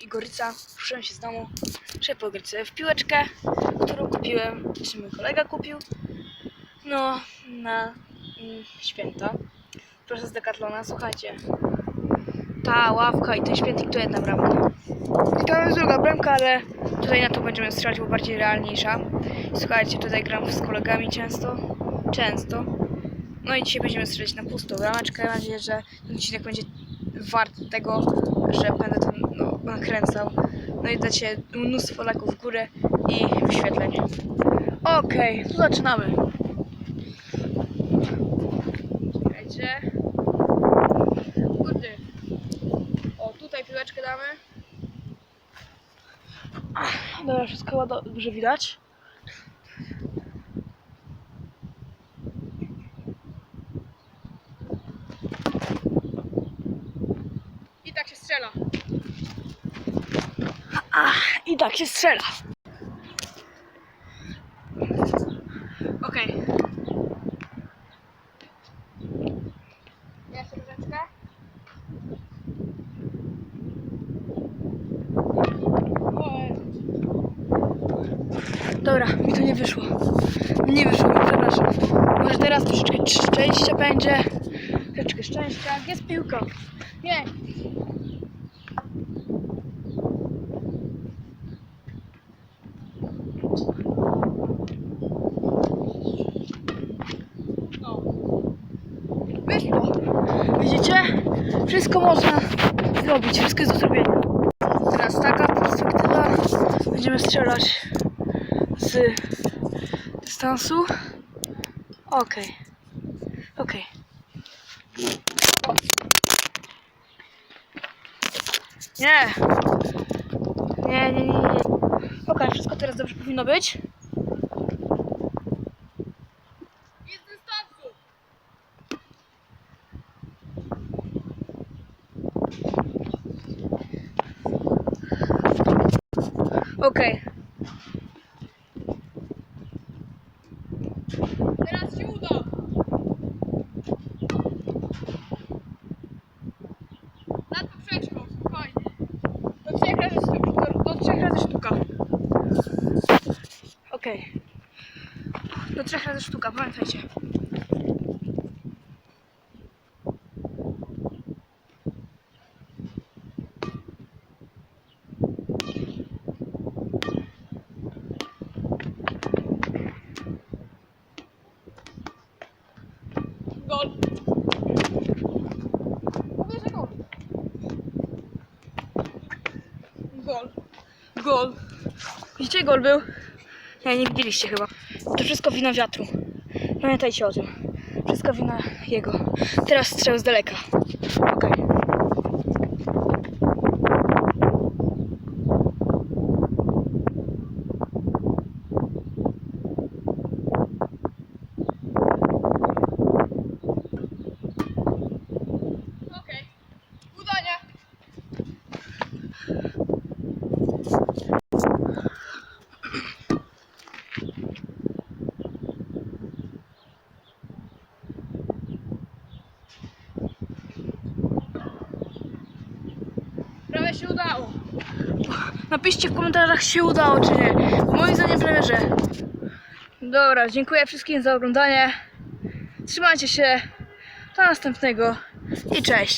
Igoryca, ruszyłem się z domu, żeby pograć sobie w piłeczkę, którą kupiłem, czy mój kolega kupił, no, na mm, święta. Proszę z Decathlona, słuchajcie. Ta ławka i ten śmietnik to jedna bramka. I to jest druga bramka, ale tutaj na to będziemy strzelać, bo bardziej realniejsza. Słuchajcie, tutaj gram z kolegami często, często. No i dzisiaj będziemy strzelać na pustą brameczkę. Mam nadzieję, że ten odcinek będzie wart tego, że będę to nakręcał. No i dacie mnóstwo laków w górę i wyświetleń. Okej, to zaczynamy. Czekajcie. Kurde. O, tutaj piłeczkę damy. Dobra, wszystko dobrze widać. I tak się strzela. Ach, i tak się strzela. Okej. Jeszcze troszeczkę. Dobra, mi to nie wyszło. Nie wyszło przepraszam. Może teraz troszeczkę szczęścia będzie. Troszeczkę szczęścia. Jest piłka. Nie. No. Wyszło. Widzicie? Wszystko można zrobić. Wszystko jest do zrobienia. Teraz taka perspektywa. Będziemy strzelać z dystansu. Okej. Okej. Nie. Nie, nie, nie, nie. Okej, wszystko teraz dobrze powinno być. Okej. Teraz się uda. Nad poprzeczką, spokojnie. Do trzech razy sztuka. Do, do trzech razy sztuka. Okej. Do trzech razy sztuka, pamiętajcie. Gol. Gol. Widzicie, gol był? Nie, nie widzieliście chyba. To wszystko wina wiatru. Pamiętajcie o tym. Wszystko wina jego. Teraz strzał z daleka. Okej. Okej. Prawie się udało. Napiszcie w komentarzach, się udało czy nie. Moim zdaniem prawie, że. Dobra, dziękuję wszystkim za oglądanie. Trzymajcie się. Do następnego i cześć.